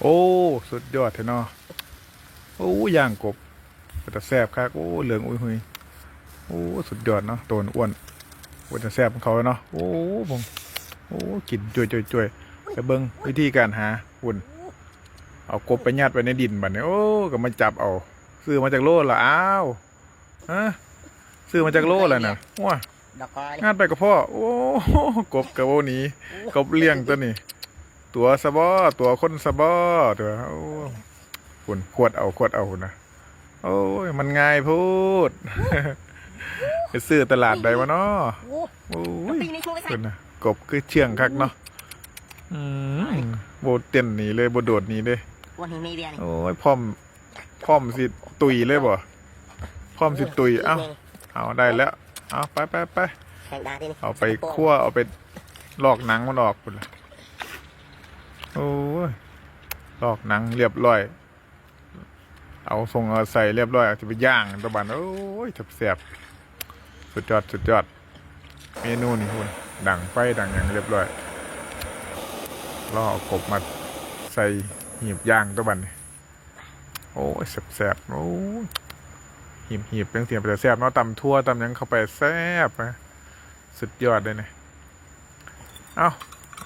โอ้ สุดยอดเถอะเนาะโอ้ย่างกบแต่แซ่บครับโอ้เหลืองอุ้ยหุยโอ้สุดยอดเนาะตัวอ้วนอ้วนแต่แซ่บของเขาเนาะโอ้ผมโอ้กินจ่วยจ่วยจ่วยแต่เบิ้งวิธีการหาอุ่นเอากบไปยัดไว้ในดินบัดนี้โอ้ก็มาจับเอาซื้อมาจากโลละอ้าวฮะซื้อมาจากโลแล้วนะว้าดอกกอยงานไปกับพ่อโอ้กบกับโอหนี้กบเลี้ยงตัวนี้ ตัวสะบอตัวคนสะบอตัวโอ้คุณขวดเอาขวดเอานะโอ้ยมันง่ายพูดไปซื้อตลาดใดวะเนาะโอ้โอ้ยปีนี้ช่วยไปใส่คุณนะกบคือเชื่องคักเนาะอืมโบเต้นหนีเลยโบโดดหนีเลยวันนี้มีเบียร์นี่โอ้ยพร้อมพร้อมสิตุยเลยบ่พร้อมสิตุยเอ้าเอาได้แล้วเอาไปไปไปแข่งดาที่นี่เอาไปคั่วเอาไปลอกหนังมันออกคุณล่ะ โอ้ยลอกหนังเรียบร้อย เอาทรงเอาใส่เรียบร้อยเอาจะไปย่างตะบันโอ้ยแสบสุดยอดสุดยอด เมนูนี่คุณดังไฟดังอย่างเรียบร้อยล่อกบมาใส่หีบย่างตะบันนี่โอ้ยแสบๆโอ้ยหีบหีบเป็นเสียงเป็นแสบเนาะตำทั่วตำยังเข้าไปแสบนะสุดยอดเลยเนี่ยเอา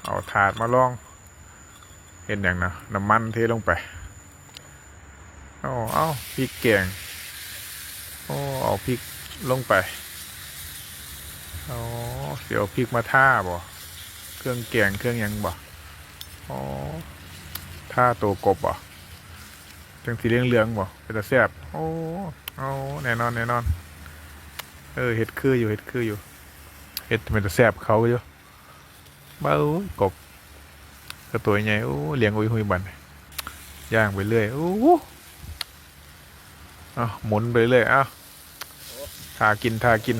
เอาถาดมาลอง ห็นอย่างนะน้ำมันเทลงไปเอาเอาพริกแกงโอ้เอาพริกลงไปโอ้เดี๋ยวพริกมาท่าบ่เครื่องแกงเครื่องยังบ่อ๋อท่าตัวกบบ่จังสีเหลืองๆบ่เป็นตาแซบโอ้เอาแน่นอนแน่นอน เออเห็ดคืออยู่เห็ดคืออยู่เฮ็ดมันจะแซบเขาอยู่เบ้ากบ ก็ตัวใหญ่โอ้เลี้ยงอุ้ยหุยบันย่างไปเรื่อยโอ้เอาหมุนไปเรื่อยเอ้าทากินทากิน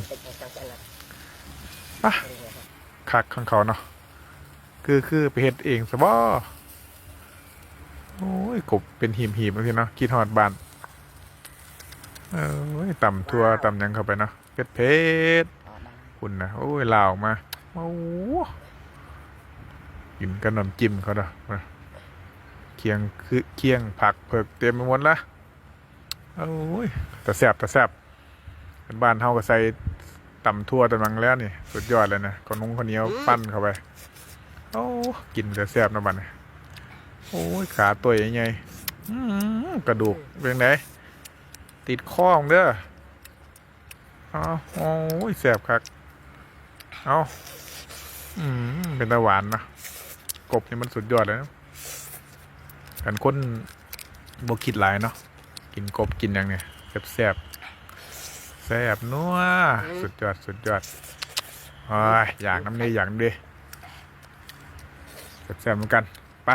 ปะคักข้างเขาเนาะคือคือไปเฮ็ดเองสบอโอ้ยกบเป็นหีมหีมๆสิเนาะคิดฮอดบานเอ้ยตำทัวต่ำยังเข้าไปเนาะเผ็ดเผ็ดคุณนะโอ้ยลาวมาโอ้ กินกับน้ำจิ้มเขาเด้อมาเคียงคือเคียงผักเผือกเต็มไปหมดละโอ้ยแต่แซ่บแต่แซ่บเป็นบ้านเฮาก็ใส่ตำทั่วตำมังแล้วนี่ สุดยอดเลยนะข้าวนุ่งข้าวเหนียวปั้นเข้าไปโอ้กินแต่แซ่บนะบัดนี้โอ้ยขาตัวใหญ่ๆอื้อหือกระดูกเป็นไงติดข้องเด้อเอาโอ้ยแสบคักเอาอืมเป็นตาหวานนะ กบนี่มันสุดยอดเลยนะกันคนบคิดหลายเนาะกินกบกินอย่างเนี่ยแสบแสบแสบนัวสุดยอดสุดยอดโอ้ยอยากน้ำเนยอยากน้ำเดแสบแสบเหมือนกัน ไป